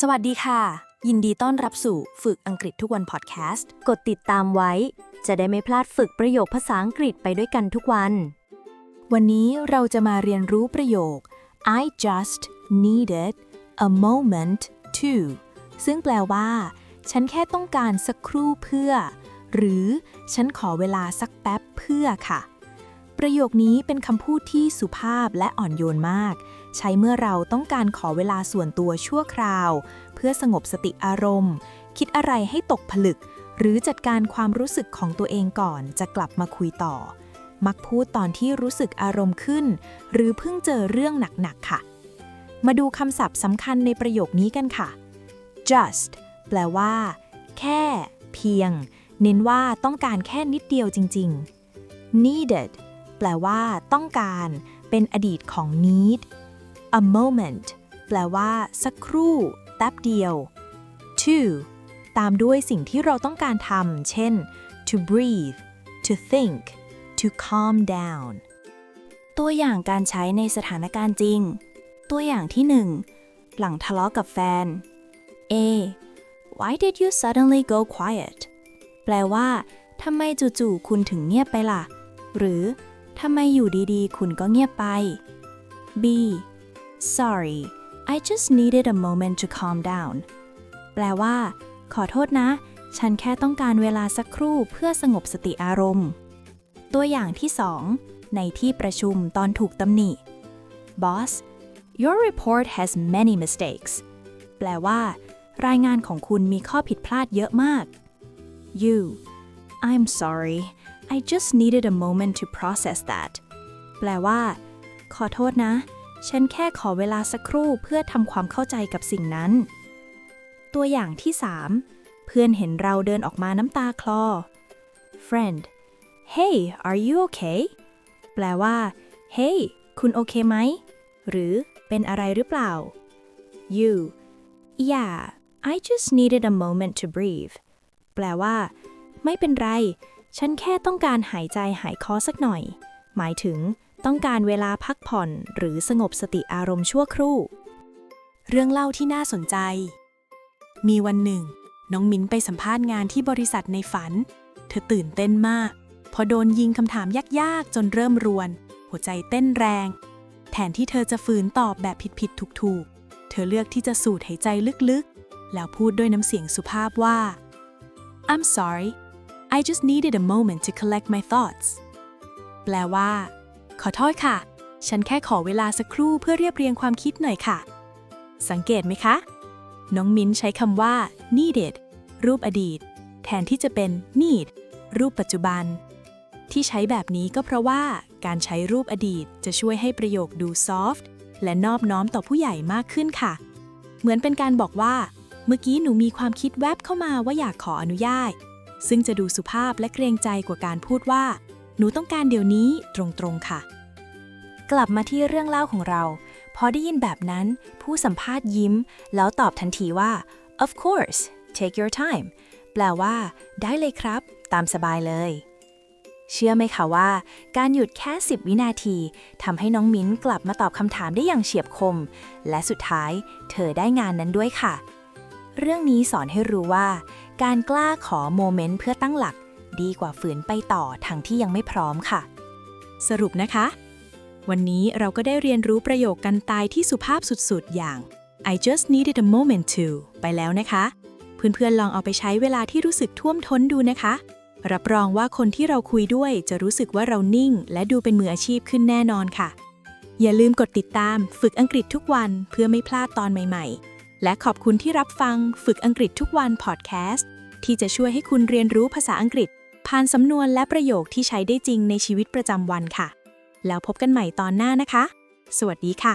สวัสดีค่ะ ยินดีต้อนรับสู่ฝึกอังกฤษทุกวันพอดแคสต์ กดติดตามไว้ จะได้ไม่พลาดฝึกประโยคภาษาอังกฤษไปด้วยกันทุกวัน วันนี้เราจะมาเรียนรู้ประโยค I just needed a moment to ซึ่งแปลว่า ฉันแค่ต้องการสักครู่เพื่อ หรือฉันขอเวลาสักแป๊บเพื่อค่ะ ประโยคนี้เป็นคำพูดที่สุภาพและอ่อนโยนมาก ใช้เมื่อเราต้องการขอเวลาส่วนตัวชั่วคราว เพื่อสงบสติอารมณ์ คิดอะไรให้ตกผลึก หรือจัดการความรู้สึกของตัวเองก่อนจะกลับมาคุยต่อ มักพูดตอนที่รู้สึกอารมณ์ขึ้น หรือเพิ่งเจอเรื่องหนักๆค่ะ มาดูคำศัพท์สำคัญในประโยคนี้กันค่ะ just แปลว่า แค่ เพียง เน้นว่าต้องการแค่นิดเดียวจริง ๆ needed แปลว่า ต้องการ เป็นอดีตของ need a moment แปลว่า สักครู่ แป๊บเดียว to ตามด้วยสิ่งที่เราต้องการทำ เช่น to breathe to think to calm down ตัวอย่างการใช้ในสถานการณ์จริง ตัวอย่างที่ 1 หลังทะเลาะกับแฟน A Why did you suddenly go quiet แปลว่าทำไมจู่ๆคุณถึงเงียบไปล่ะ หรือทำไมอยู่ดีๆ คุณก็เงียบไป B Sorry I just needed a moment to calm down แปลว่า ขอโทษนะ ฉันแค่ต้องการเวลาสักครู่เพื่อสงบสติอารมณ์ ตัวอย่างที่2ในที่ประชุมตอนถูกตำหนิ Boss your report has many mistakes แปลว่า รายงานของคุณมีข้อผิดพลาดเยอะมาก You I'm sorry I just needed a moment to process that แปลว่า ขอโทษนะ ฉันแค่ขอเวลาสักครู่เพื่อทำความเข้าใจกับสิ่งนั้น ตัวอย่างที่ 3 เพื่อนเห็นเราเดินออกมาน้ำตาคลอ Friend Hey are you okay แปลว่า Hey คุณโอเคไหม หรือเป็นอะไรหรือเปล่า You Yeah I just needed a moment to breathe แปลว่า ไม่เป็นไร ฉันแค่ต้องการหายใจหายคอสักหน่อย หมายถึง ต้องการเวลาพักผ่อนหรือสงบสติอารมณ์ชั่วครู่ เรื่องเล่าที่น่าสนใจ มีวันหนึ่ง น้องมิ้นไปสัมภาษณ์งานที่บริษัทในฝัน เธอตื่นเต้นมาก พอโดนยิงคำถามยากๆ จนเริ่มรวน หัวใจเต้นแรง แทนที่เธอจะฝืนตอบแบบผิดๆถูกๆ เธอเลือกที่จะสูดหายใจลึกๆ แล้วพูดด้วยน้ำเสียงสุภาพว่า I'm sorry I just needed a moment to collect my thoughts แปลว่า ขอโทษค่ะ ฉันแค่ขอเวลาสักครู่เพื่อเรียบเรียงความคิดหน่อยค่ะ สังเกตไหมคะ น้องมิ้นใช้คำว่า needed รูปอดีต แทนที่จะเป็น need รูปปัจจุบัน ที่ใช้แบบนี้ก็เพราะว่าการใช้รูปอดีตจะช่วยให้ประโยคดู soft และนอบน้อมต่อผู้ใหญ่มากขึ้นค่ะ เหมือนเป็นการบอกว่า เมื่อกี้หนูมีความคิดแวบเข้ามาว่าอยากขออนุญาต ซึ่งจะดูสุภาพและเกรงใจกว่าการพูดว่า หนูต้องการเดี๋ยวนี้ตรงๆค่ะ กลับมาที่เรื่องเล่าของเรา พอได้ยินแบบนั้น ผู้สัมภาษณ์ยิ้ม แล้วตอบทันทีว่า of course take your time แปลว่า ได้เลยครับ ตามสบายเลย เชื่อไหมคะว่า การหยุดแค่ 10 วินาทีทำให้น้องมิ้นกลับมาตอบคำถามได้อย่างเฉียบคม และสุดท้าย เธอได้งานนั้นด้วยค่ะ เรื่องนี้สอนให้รู้ว่า การกล้าขอโมเมนต์เพื่อตั้งหลัก ดีกว่าฝืนไปต่อทั้งที่ยังไม่พร้อมค่ะ สรุปนะคะ วันนี้เราก็ได้เรียนรู้ประโยคกันตายที่สุภาพสุดๆ อย่าง I just needed a moment to ไปแล้วนะคะ เพื่อนๆลองเอาไปใช้เวลาที่รู้สึกท่วมท้นดูนะคะ รับรองว่าคนที่เราคุยด้วยจะรู้สึกว่าเรานิ่ง และดูเป็นมืออาชีพขึ้นแน่นอนค่ะ อย่าลืมกดติดตามฝึกอังกฤษทุกวันเพื่อไม่พลาดตอนใหม่ ๆ และขอบคุณที่รับฟังฝึกอังกฤษทุกวันพอดแคสต์ที่จะช่วยให้คุณเรียนรู้ภาษาอังกฤษ ผ่านสำนวนและประโยคที่ใช้ได้จริงในชีวิตประจำวันค่ะ แล้วพบกันใหม่ตอนหน้านะคะ สวัสดีค่ะ